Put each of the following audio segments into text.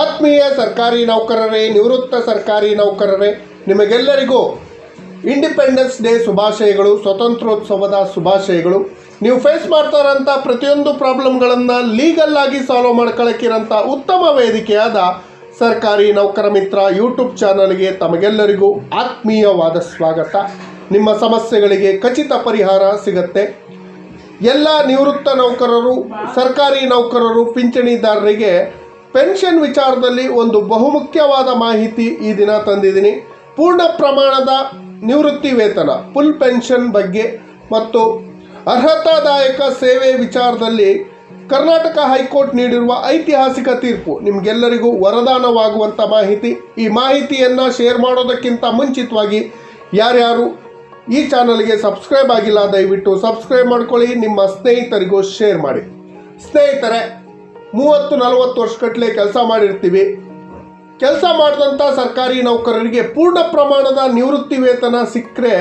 ಆತ್ಮೀಯ ಸರ್ಕಾರಿ ನೌಕರರೇ, ನಿವೃತ್ತ ಸರ್ಕಾರಿ ನೌಕರರೇ, ನಿಮಗೆಲ್ಲರಿಗೂ ಇಂಡಿಪೆಂಡೆನ್ಸ್ ಡೇ ಶುಭಾಶಯಗಳು ಸ್ವತಂತ್ರೋತ್ಸವದ ಶುಭಾಶಯಗಳು. ನೀವು ಫೇಸ್ ಮಾಡ್ತಾರಂಥ ಪ್ರತಿಯೊಂದು ಪ್ರಾಬ್ಲಮ್ಗಳನ್ನು ಲೀಗಲ್ ಆಗಿ ಸಾಲ್ವ್ ಮಾಡ್ಕೊಳ್ಳೋಕ್ಕಿರೋಂಥ ಉತ್ತಮ ವೇದಿಕೆಯಾದ ಸರ್ಕಾರಿ ನೌಕರ ಮಿತ್ರ ಯೂಟ್ಯೂಬ್ ಚಾನಲ್ಗೆ ತಮಗೆಲ್ಲರಿಗೂ ಆತ್ಮೀಯವಾದ ಸ್ವಾಗತ. ನಿಮ್ಮ ಸಮಸ್ಯೆಗಳಿಗೆ ಖಚಿತ ಪರಿಹಾರ ಸಿಗತ್ತೆ. ಎಲ್ಲ ನಿವೃತ್ತ ನೌಕರರು, ಸರ್ಕಾರಿ ನೌಕರರು, ಪಿಂಚಣಿದಾರರಿಗೆ ಪೆನ್ಷನ್ ವಿಚಾರದಲ್ಲಿ ಒಂದು ಬಹುಮುಖ್ಯವಾದ ಮಾಹಿತಿ ಈ ದಿನ ತಂದಿದ್ದೀನಿ. ಪೂರ್ಣ ಪ್ರಮಾಣದ ನಿವೃತ್ತಿ ವೇತನ ಫುಲ್ ಪೆನ್ಷನ್ ಬಗ್ಗೆ ಮತ್ತು ಅರ್ಹತಾದಾಯಕ ಸೇವೆ ವಿಚಾರದಲ್ಲಿ ಕರ್ನಾಟಕ ಹೈಕೋರ್ಟ್ ನೀಡಿರುವ ಐತಿಹಾಸಿಕ ತೀರ್ಪು. ನಿಮಗೆಲ್ಲರಿಗೂ ವರದಾನವಾಗುವಂಥ ಮಾಹಿತಿ. ಈ ಮಾಹಿತಿಯನ್ನು ಶೇರ್ ಮಾಡೋದಕ್ಕಿಂತ ಮುಂಚಿತವಾಗಿ ಯಾರ್ಯಾರು ಈ ಚಾನಲ್ಗೆ ಸಬ್ಸ್ಕ್ರೈಬ್ ಆಗಿಲ್ಲ ದಯವಿಟ್ಟು ಸಬ್ಸ್ಕ್ರೈಬ್ ಮಾಡ್ಕೊಳ್ಳಿ. ನಿಮ್ಮ ಸ್ನೇಹಿತರಿಗೂ ಶೇರ್ ಮಾಡಿ. ಸ್ನೇಹಿತರೆ ಮೂವತ್ತು, ನಲವತ್ತು ವರ್ಷಗಟ್ಟಲೆ ಕೆಲಸ ಮಾಡಿರ್ತೀವಿ. ಕೆಲಸ ಮಾಡಿದಂಥ ಸರ್ಕಾರಿ ನೌಕರರಿಗೆ ಪೂರ್ಣ ಪ್ರಮಾಣದ ನಿವೃತ್ತಿ ವೇತನ ಸಿಕ್ಕರೆ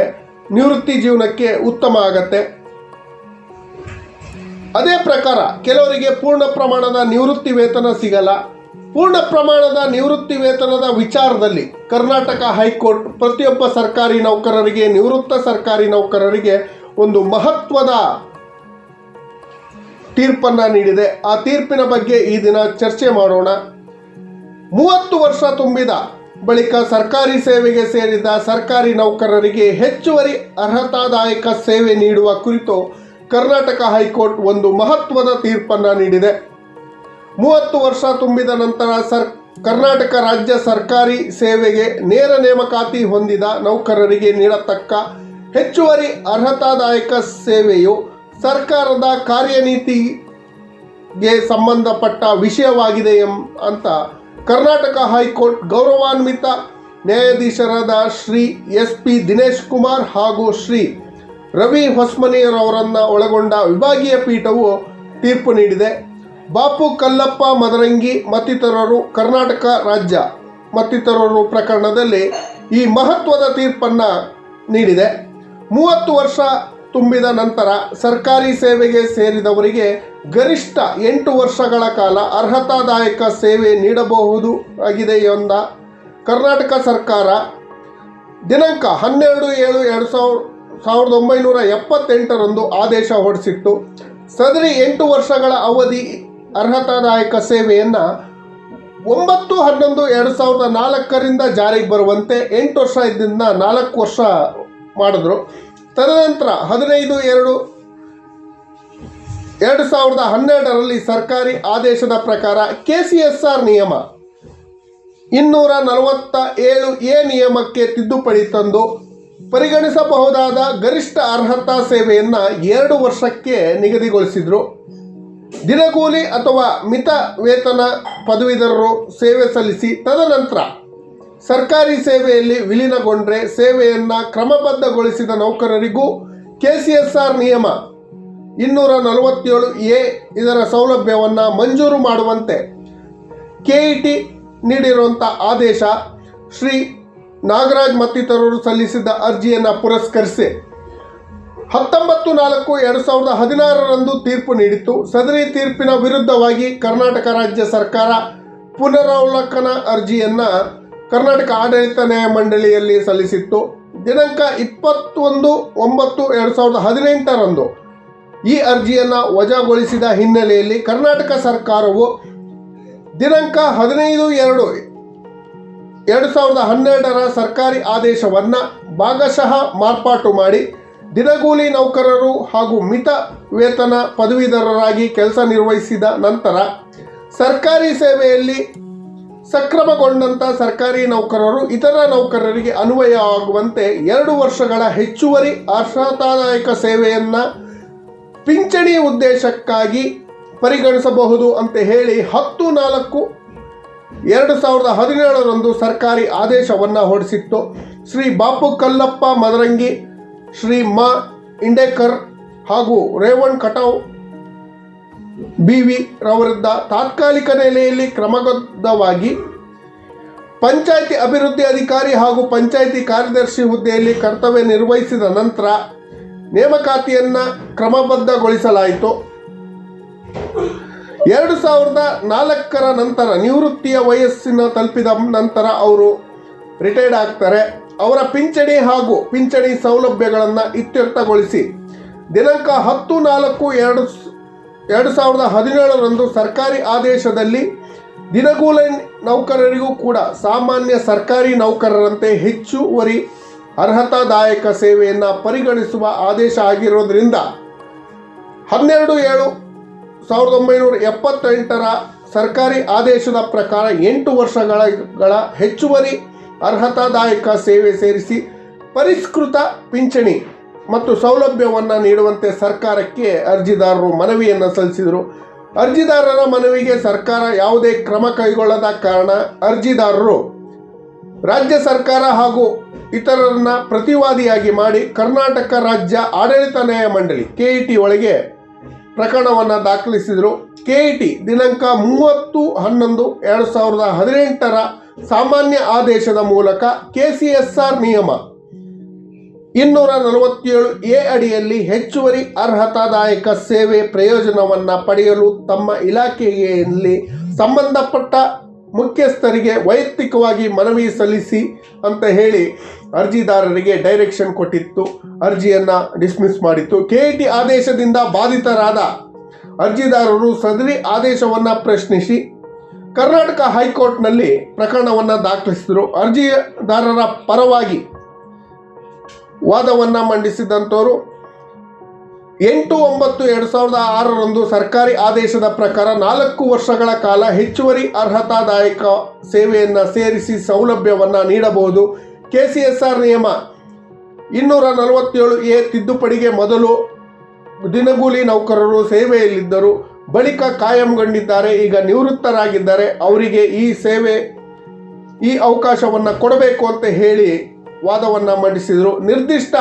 ನಿವೃತ್ತಿ ಜೀವನಕ್ಕೆ ಉತ್ತಮ ಆಗತ್ತೆ. ಅದೇ ಪ್ರಕಾರ ಕೆಲವರಿಗೆ ಪೂರ್ಣ ಪ್ರಮಾಣದ ನಿವೃತ್ತಿ ವೇತನ ಸಿಗಲ್ಲ. ಪೂರ್ಣ ಪ್ರಮಾಣದ ನಿವೃತ್ತಿ ವೇತನದ ವಿಚಾರದಲ್ಲಿ ಕರ್ನಾಟಕ ಹೈಕೋರ್ಟ್ ಪ್ರತಿಯೊಬ್ಬ ಸರ್ಕಾರಿ ನೌಕರರಿಗೆ, ನಿವೃತ್ತ ಸರ್ಕಾರಿ ನೌಕರರಿಗೆ ಒಂದು ಮಹತ್ವದ ತೀರ್ಪನ್ನು ನೀಡಿದೆ. ಆ ತೀರ್ಪಿನ ಬಗ್ಗೆ ಈ ದಿನ ಚರ್ಚೆ ಮಾಡೋಣ. ಮೂವತ್ತು ವರ್ಷ ತುಂಬಿದ ಬಳಿಕ ಸರ್ಕಾರಿ ಸೇವೆಗೆ ಸೇರಿದ ಸರ್ಕಾರಿ ನೌಕರರಿಗೆ ಹೆಚ್ಚುವರಿ ಅರ್ಹತಾದಾಯಕ ಸೇವೆ ನೀಡುವ ಕುರಿತು ಕರ್ನಾಟಕ ಹೈಕೋರ್ಟ್ ಒಂದು ಮಹತ್ವದ ತೀರ್ಪನ್ನು ನೀಡಿದೆ. ಮೂವತ್ತು ವರ್ಷ ತುಂಬಿದ ನಂತರ ಸರ್, ಕರ್ನಾಟಕ ರಾಜ್ಯ ಸರ್ಕಾರಿ ಸೇವೆಗೆ ನೇರ ನೇಮಕಾತಿ ಹೊಂದಿದ ನೌಕರರಿಗೆ ನೀಡತಕ್ಕ ಹೆಚ್ಚುವರಿ ಅರ್ಹತಾದಾಯಕ ಸೇವೆಯು ಸರ್ಕಾರದ ಕಾರ್ಯನೀತಿಗೆ ಸಂಬಂಧಪಟ್ಟ ವಿಷಯವಾಗಿದೆ ಎಂ ಅಂತ ಕರ್ನಾಟಕ ಹೈಕೋರ್ಟ್ ಗೌರವಾನ್ವಿತ ನ್ಯಾಯಾಧೀಶರಾದ ಶ್ರೀ ಎಸ್ ಪಿ ದಿನೇಶ್ ಕುಮಾರ್ ಹಾಗೂ ಶ್ರೀ ರವಿ ಹೊಸ್ಮನಿಯರವರನ್ನು ಒಳಗೊಂಡ ವಿಭಾಗೀಯ ಪೀಠವು ತೀರ್ಪು ನೀಡಿದೆ. ಬಾಪು ಕಲ್ಲಪ್ಪ ಮದರಂಗಿ ಮತ್ತಿತರರು ಕರ್ನಾಟಕ ರಾಜ್ಯ ಮತ್ತಿತರರು ಪ್ರಕರಣದಲ್ಲಿ ಈ ಮಹತ್ವದ ತೀರ್ಪನ್ನು ನೀಡಿದೆ. ಮೂವತ್ತು ವರ್ಷ ತುಂಬಿದ ನಂತರ ಸರ್ಕಾರಿ ಸೇವೆಗೆ ಸೇರಿದವರಿಗೆ ಗರಿಷ್ಠ ಎಂಟು ವರ್ಷಗಳ ಕಾಲ ಅರ್ಹತಾದಾಯಕ ಸೇವೆ ನೀಡಬಹುದು ಆಗಿದೆ ಎಂದ ಕರ್ನಾಟಕ ಸರ್ಕಾರ. ದಿನಾಂಕ ಹನ್ನೆರಡು ಏಳು ಎರಡು ಸಾವಿರ ಸಾವಿರದ ಒಂಬೈನೂರ ಎಪ್ಪತ್ತೆಂಟರಂದು ಆದೇಶ ಹೊರಡಿಸಿತ್ತು. ಸದರಿ ಎಂಟು ವರ್ಷಗಳ ಅವಧಿ ಅರ್ಹತಾದಾಯಕ ಸೇವೆಯನ್ನು ಒಂಬತ್ತು ಹನ್ನೊಂದು ಎರಡು ಸಾವಿರದ ನಾಲ್ಕರಿಂದ ಜಾರಿಗೆ ಬರುವಂತೆ ಎಂಟು ವರ್ಷದಿಂದ ನಾಲ್ಕು ವರ್ಷ ಮಾಡಿದ್ರು. ತದನಂತರ ಹದಿನೈದು, ಎರಡು ಎರಡು ಸಾವಿರದ ಹನ್ನೆರಡರಲ್ಲಿ ಸರ್ಕಾರಿ ಆದೇಶದ ಪ್ರಕಾರ ಕೆ ಸಿ ಎಸ್ ಆರ್ ನಿಯಮ ಇನ್ನೂರ ನಲವತ್ತ ಏಳು ಎ ನಿಯಮಕ್ಕೆ ತಿದ್ದುಪಡಿ ತಂದು ಪರಿಗಣಿಸಬಹುದಾದ ಗರಿಷ್ಠ ಅರ್ಹತಾ ಸೇವೆಯನ್ನು ಎರಡು ವರ್ಷಕ್ಕೆ ನಿಗದಿಗೊಳಿಸಿದರು. ದಿನಗೂಲಿ ಅಥವಾ ಮಿತ ವೇತನ ಪದವೀಧರರು ಸೇವೆ ಸಲ್ಲಿಸಿ, ತದನಂತರ ಸರ್ಕಾರಿ ಸೇವೆಯಲ್ಲಿ ವಿಲೀನಗೊಂಡ್ರೆ ಸೇವೆಯನ್ನು ಕ್ರಮಬದ್ಧಗೊಳಿಸಿದ ನೌಕರರಿಗೂ ಕೆಸಿಎಸ್ಆರ್ ನಿಯಮ ಇನ್ನೂರ ನಲವತ್ತೇಳು ಎ ಇದರ ಸೌಲಭ್ಯವನ್ನು ಮಂಜೂರು ಮಾಡುವಂತೆ ಕೆಇಟಿ ನೀಡಿರುವಂಥ ಆದೇಶ ಶ್ರೀ ನಾಗರಾಜ್ ಮತ್ತಿತರರು ಸಲ್ಲಿಸಿದ್ದ ಅರ್ಜಿಯನ್ನು ಪುರಸ್ಕರಿಸಿ ಹತ್ತೊಂಬತ್ತು ನಾಲ್ಕು ಎರಡು ಸಾವಿರದ ಹದಿನಾರರಂದು ತೀರ್ಪು ನೀಡಿತ್ತು. ಸದರಿ ತೀರ್ಪಿನ ವಿರುದ್ಧವಾಗಿ ಕರ್ನಾಟಕ ರಾಜ್ಯ ಸರ್ಕಾರ ಪುನರಾವಲೋಕನ ಅರ್ಜಿಯನ್ನು ಕರ್ನಾಟಕ ಆಡಳಿತ ನ್ಯಾಯ ಮಂಡಳಿಯಲ್ಲಿ ಸಲ್ಲಿಸಿತ್ತು ದಿನಾಂಕ ಇಪ್ಪತ್ತೊಂದು ಒಂಬತ್ತು ಎರಡು ಸಾವಿರದ ಹದಿನೆಂಟರಂದು ಈ ಅರ್ಜಿಯನ್ನು ವಜಾಗೊಳಿಸಿದ ಹಿನ್ನೆಲೆಯಲ್ಲಿ ಕರ್ನಾಟಕ ಸರ್ಕಾರವು ದಿನಾಂಕ ಹದಿನೈದು ಎರಡು ಎರಡು ಸಾವಿರದ ಹನ್ನೆರಡರ ಸರ್ಕಾರಿ ಆದೇಶವನ್ನು ಭಾಗಶಃ ಮಾರ್ಪಾಟು ಮಾಡಿ ದಿನಗೂಲಿ ನೌಕರರು ಹಾಗೂ ಮಿತ ವೇತನ ಪದವೀಧರರಾಗಿ ಕೆಲಸ ನಿರ್ವಹಿಸಿದ ನಂತರ ಸರ್ಕಾರಿ ಸೇವೆಯಲ್ಲಿ ಸಕ್ರಮಗೊಂಡಂಥ ಸರ್ಕಾರಿ ನೌಕರರು, ಇತರ ನೌಕರರಿಗೆ ಅನ್ವಯ ಆಗುವಂತೆ ಎರಡು ವರ್ಷಗಳ ಹೆಚ್ಚುವರಿ ಅರ್ಹತಾದಾಯಕ ಸೇವೆಯನ್ನು ಪಿಂಚಣಿ ಉದ್ದೇಶಕ್ಕಾಗಿ ಪರಿಗಣಿಸಬಹುದು ಅಂತ ಹೇಳಿ ಹತ್ತು ನಾಲ್ಕು ಎರಡು ಸಾವಿರದ ಹದಿನೇಳರಂದು ಸರ್ಕಾರಿ ಆದೇಶವನ್ನು ಹೊರಡಿಸಿತ್ತು. ಶ್ರೀ ಬಾಪು ಕಲ್ಲಪ್ಪ ಮದರಂಗಿ, ಶ್ರೀ ಮಾ ಇಂಡೇಕರ್ ಹಾಗೂ ರೇವಣ್ ಕಟಾವ್ ಬಿ ವಿ ರವರಿದ್ದ ತಾತ್ಕಾಲಿಕ ನೆಲೆಯಲ್ಲಿ ಕ್ರಮಬದ್ಧವಾಗಿ ಪಂಚಾಯಿತಿ ಅಭಿವೃದ್ಧಿ ಅಧಿಕಾರಿ ಹಾಗೂ ಪಂಚಾಯಿತಿ ಕಾರ್ಯದರ್ಶಿ ಹುದ್ದೆಯಲ್ಲಿ ಕರ್ತವ್ಯ ನಿರ್ವಹಿಸಿದ ನಂತರ ನೇಮಕಾತಿಯನ್ನು ಕ್ರಮಬದ್ಧಗೊಳಿಸಲಾಯಿತು. ಎರಡು ಸಾವಿರದ ನಾಲ್ಕರ ನಂತರ ನಿವೃತ್ತಿಯ ವಯಸ್ಸಿನ ತಲುಪಿದ ನಂತರ ಅವರು ರಿಟೈರ್ಡ್ ಆಗ್ತಾರೆ. ಅವರ ಪಿಂಚಣಿ ಹಾಗೂ ಪಿಂಚಣಿ ಸೌಲಭ್ಯಗಳನ್ನು ಇತ್ಯರ್ಥಗೊಳಿಸಿ ದಿನಾಂಕ ಹತ್ತು ನಾಲ್ಕು ಎರಡು ಎರಡು ಸಾವಿರದ ಹದಿನೇಳರಂದು ಸರ್ಕಾರಿ ಆದೇಶದಲ್ಲಿ ದಿನಗೂಲಿ ನೌಕರರಿಗೂ ಕೂಡ ಸಾಮಾನ್ಯ ಸರ್ಕಾರಿ ನೌಕರರಂತೆ ಹೆಚ್ಚುವರಿ ಅರ್ಹತಾದಾಯಕ ಸೇವೆಯನ್ನು ಪರಿಗಣಿಸುವ ಆದೇಶ ಆಗಿರೋದ್ರಿಂದ ಹನ್ನೆರಡು ಏಳು ಸಾವಿರದ ಒಂಬೈನೂರ ಎಪ್ಪತ್ತೆಂಟರ ಸರ್ಕಾರಿ ಆದೇಶದ ಪ್ರಕಾರ ಎಂಟು ವರ್ಷಗಳ ಗಳ ಹೆಚ್ಚುವರಿ ಅರ್ಹತಾದಾಯಕ ಸೇವೆ ಸೇರಿಸಿ ಪರಿಷ್ಕೃತ ಪಿಂಚಣಿ ಮತ್ತು ಸೌಲಭ್ಯವನ್ನು ನೀಡುವಂತೆ ಸರ್ಕಾರಕ್ಕೆ ಅರ್ಜಿದಾರರು ಮನವಿಯನ್ನು ಸಲ್ಲಿಸಿದರು. ಅರ್ಜಿದಾರರ ಮನವಿಗೆ ಸರ್ಕಾರ ಯಾವುದೇ ಕ್ರಮ ಕೈಗೊಳ್ಳದ ಕಾರಣ ಅರ್ಜಿದಾರರು ರಾಜ್ಯ ಸರ್ಕಾರ ಹಾಗೂ ಇತರರನ್ನ ಪ್ರತಿವಾದಿಯಾಗಿ ಮಾಡಿ ಕರ್ನಾಟಕ ರಾಜ್ಯ ಆಡಳಿತ ನ್ಯಾಯ ನ್ಯಾಯಮಂಡಳಿ ಟಿ ಒಳಗೆ ಪ್ರಕರಣವನ್ನು ದಾಖಲಿಸಿದರು. ಕೆಇಟಿ ದಿನಾಂಕ ಮೂವತ್ತು ಹನ್ನೊಂದು ಎರಡು ಸಾವಿರದ ಹದಿನೆಂಟರ ಸಾಮಾನ್ಯ ಆದೇಶದ ಮೂಲಕ ಕೆಸಿಎಸ್ಆರ್ ನಿಯಮ ಇನ್ನೂರ ನಲವತ್ತೇಳು ಎ ಅಡಿಯಲ್ಲಿ ಹೆಚ್ಚುವರಿ ಅರ್ಹತಾದಾಯಕ ಸೇವೆ ಪ್ರಯೋಜನವನ್ನು ಪಡೆಯಲು ತಮ್ಮ ಇಲಾಖೆಯಲ್ಲಿ ಸಂಬಂಧಪಟ್ಟ ಮುಖ್ಯಸ್ಥರಿಗೆ ವೈಯಕ್ತಿಕವಾಗಿ ಮನವಿ ಸಲ್ಲಿಸಿ ಅಂತ ಹೇಳಿ ಅರ್ಜಿದಾರರಿಗೆ ಡೈರೆಕ್ಷನ್ ಕೊಟ್ಟಿತ್ತು. ಅರ್ಜಿಯನ್ನು ಡಿಸ್ಮಿಸ್ ಮಾಡಿತ್ತು. ಕೆಇಟಿ ಆದೇಶದಿಂದ ಬಾಧಿತರಾದ ಅರ್ಜಿದಾರರು ಸದರಿ ಆದೇಶವನ್ನು ಪ್ರಶ್ನಿಸಿ ಕರ್ನಾಟಕ ಹೈಕೋರ್ಟ್ನಲ್ಲಿ ಪ್ರಕರಣವನ್ನು ದಾಖಲಿಸಿದರು. ಅರ್ಜಿದಾರರ ಪರವಾಗಿ ವಾದವನ್ನು ಮಂಡಿಸಿದಂಥವರು ಎಂಟು ಒಂಬತ್ತು ಎರಡು ಸಾವಿರದ ಆರರಂದು ಸರ್ಕಾರಿ ಆದೇಶದ ಪ್ರಕಾರ ನಾಲ್ಕು ವರ್ಷಗಳ ಕಾಲ ಹೆಚ್ಚುವರಿ ಅರ್ಹತಾದಾಯಕ ಸೇವೆಯನ್ನು ಸೇರಿಸಿ ಸೌಲಭ್ಯವನ್ನು ನೀಡಬಹುದು. ಕೆ ಸಿ ಎಸ್ ಆರ್ ನಿಯಮ ಇನ್ನೂರ ನಲವತ್ತೇಳು ಎ ತಿದ್ದುಪಡಿಗೆ ಮೊದಲು ದಿನಗೂಲಿ ನೌಕರರು ಸೇವೆಯಲ್ಲಿದ್ದರು. ಬಳಿಕ ಕಾಯಂಗೊಂಡಿದ್ದಾರೆ. ಈಗ ನಿವೃತ್ತರಾಗಿದ್ದಾರೆ. ಅವರಿಗೆ ಈ ಸೇವೆ, ಈ ಅವಕಾಶವನ್ನು ಕೊಡಬೇಕು ಅಂತ ಹೇಳಿ ವಾದವನ್ನು ಮಂಡಿಸಿದರು. ನಿರ್ದಿಷ್ಟ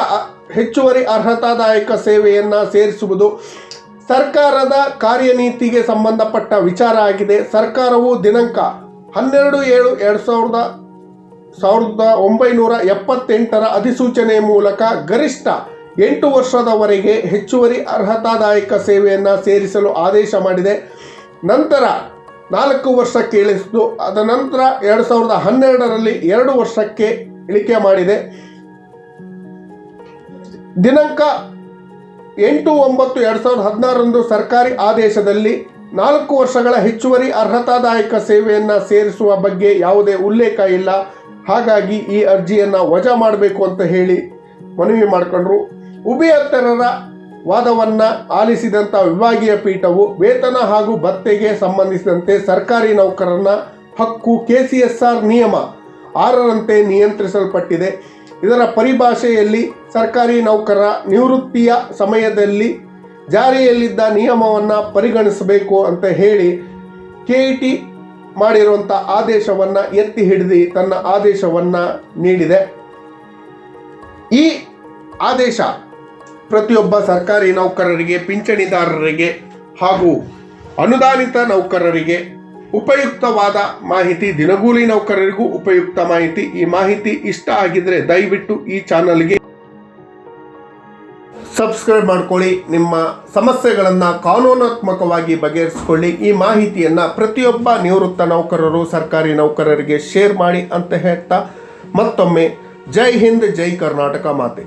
ಹೆಚ್ಚುವರಿ ಅರ್ಹತಾದಾಯಕ ಸೇವೆಯನ್ನು ಸೇರಿಸುವುದು ಸರ್ಕಾರದ ಕಾರ್ಯನೀತಿಗೆ ಸಂಬಂಧಪಟ್ಟ ವಿಚಾರ ಆಗಿದೆ. ಸರ್ಕಾರವು ದಿನಾಂಕ ಹನ್ನೆರಡು ಏಳು ಎರಡು ಸಾವಿರದ ಸಾವಿರದ ಒಂಬೈನೂರ ಎಪ್ಪತ್ತೆಂಟರ ಅಧಿಸೂಚನೆ ಮೂಲಕ ಗರಿಷ್ಠ ಎಂಟು ವರ್ಷದವರೆಗೆ ಹೆಚ್ಚುವರಿ ಅರ್ಹತಾದಾಯಕ ಸೇವೆಯನ್ನು ಸೇರಿಸಲು ಆದೇಶ ಮಾಡಿದೆ. ನಂತರ ನಾಲ್ಕು ವರ್ಷಕ್ಕೆ ಇಳಿಸಿತು ಅದ ನಂತರ ಎರಡು ಸಾವಿರದ ಹನ್ನೆರಡರಲ್ಲಿ ಎರಡು ವರ್ಷಕ್ಕೆ ಇಳಿಕೆ ಮಾಡಿದೆ. ದಿನಾಂಕ ಎಂಟು ಒಂಬತ್ತು ಎರಡು ಸಾವಿರದ ಹದಿನಾರರಂದು ಸರ್ಕಾರಿ ಆದೇಶದಲ್ಲಿ ನಾಲ್ಕು ವರ್ಷಗಳ ಹೆಚ್ಚುವರಿ ಅರ್ಹತಾದಾಯಕ ಸೇವೆಯನ್ನು ಸೇರಿಸುವ ಬಗ್ಗೆ ಯಾವುದೇ ಉಲ್ಲೇಖ ಇಲ್ಲ. ಹಾಗಾಗಿ ಈ ಅರ್ಜಿಯನ್ನು ವಜಾ ಮಾಡಬೇಕು ಅಂತ ಹೇಳಿ ಮನವಿ ಮಾಡಿಕೊಂಡ್ರು. ಉಭಯತರರ ವಾದವನ್ನು ಆಲಿಸಿದಂಥ ವಿಭಾಗೀಯ ಪೀಠವು ವೇತನ ಹಾಗೂ ಭತ್ತೆಗೆ ಸಂಬಂಧಿಸಿದಂತೆ ಸರ್ಕಾರಿ ನೌಕರನ ಹಕ್ಕು ಕೆ ಸಿ ಎಸ್ ಆರ್ ನಿಯಮ ಆರರಂತೆ ನಿಯಂತ್ರಿಸಲ್ಪಟ್ಟಿದೆ. ಇದರ ಪರಿಭಾಷೆಯಲ್ಲಿ ಸರ್ಕಾರಿ ನೌಕರ ನಿವೃತ್ತಿಯ ಸಮಯದಲ್ಲಿ ಜಾರಿಯಲ್ಲಿದ್ದ ನಿಯಮವನ್ನು ಪರಿಗಣಿಸಬೇಕು ಅಂತ ಹೇಳಿ ಕೆ ಇ ಟಿ ಮಾಡಿರುವಂಥ ಆದೇಶವನ್ನು ಎತ್ತಿ ಹಿಡಿದು ತನ್ನ ಆದೇಶವನ್ನು ನೀಡಿದೆ. ಈ ಆದೇಶ ಪ್ರತಿಯೊಬ್ಬ ಸರ್ಕಾರಿ ನೌಕರರಿಗೆ, ಪಿಂಚಣಿದಾರರಿಗೆ ಹಾಗೂ ಅನುದಾನಿತ ನೌಕರರಿಗೆ ಉಪಯುಕ್ತವಾದ ಮಾಹಿತಿ, ದಿನಗೂಲಿ ನೌಕರರಿಗೂ ಉಪಯುಕ್ತ ಮಾಹಿತಿ. ಈ ಮಾಹಿತಿ ಇಷ್ಟ ಆಗಿದ್ರೆ ದಯವಿಟ್ಟು ಈ ಚಾನಲ್ಗೆ ಸಬ್ಸ್ಕ್ರೈಬ್ ಮಾಡ್ಕೊಳ್ಳಿ. ನಿಮ್ಮ ಸಮಸ್ಯೆಗಳನ್ನು ಕಾನೂನಾತ್ಮಕವಾಗಿ ಬಗೆಹರಿಸಿಕೊಳ್ಳಿ. ಈ ಮಾಹಿತಿಯನ್ನು ಪ್ರತಿಯೊಬ್ಬ ನಿವೃತ್ತ ನೌಕರರು, ಸರ್ಕಾರಿ ನೌಕರರಿಗೆ ಶೇರ್ ಮಾಡಿ ಅಂತ ಹೇಳ್ತಾ ಮತ್ತೊಮ್ಮೆ ಜೈ ಹಿಂದ್, ಜೈ ಕರ್ನಾಟಕ ಮಾತೆ.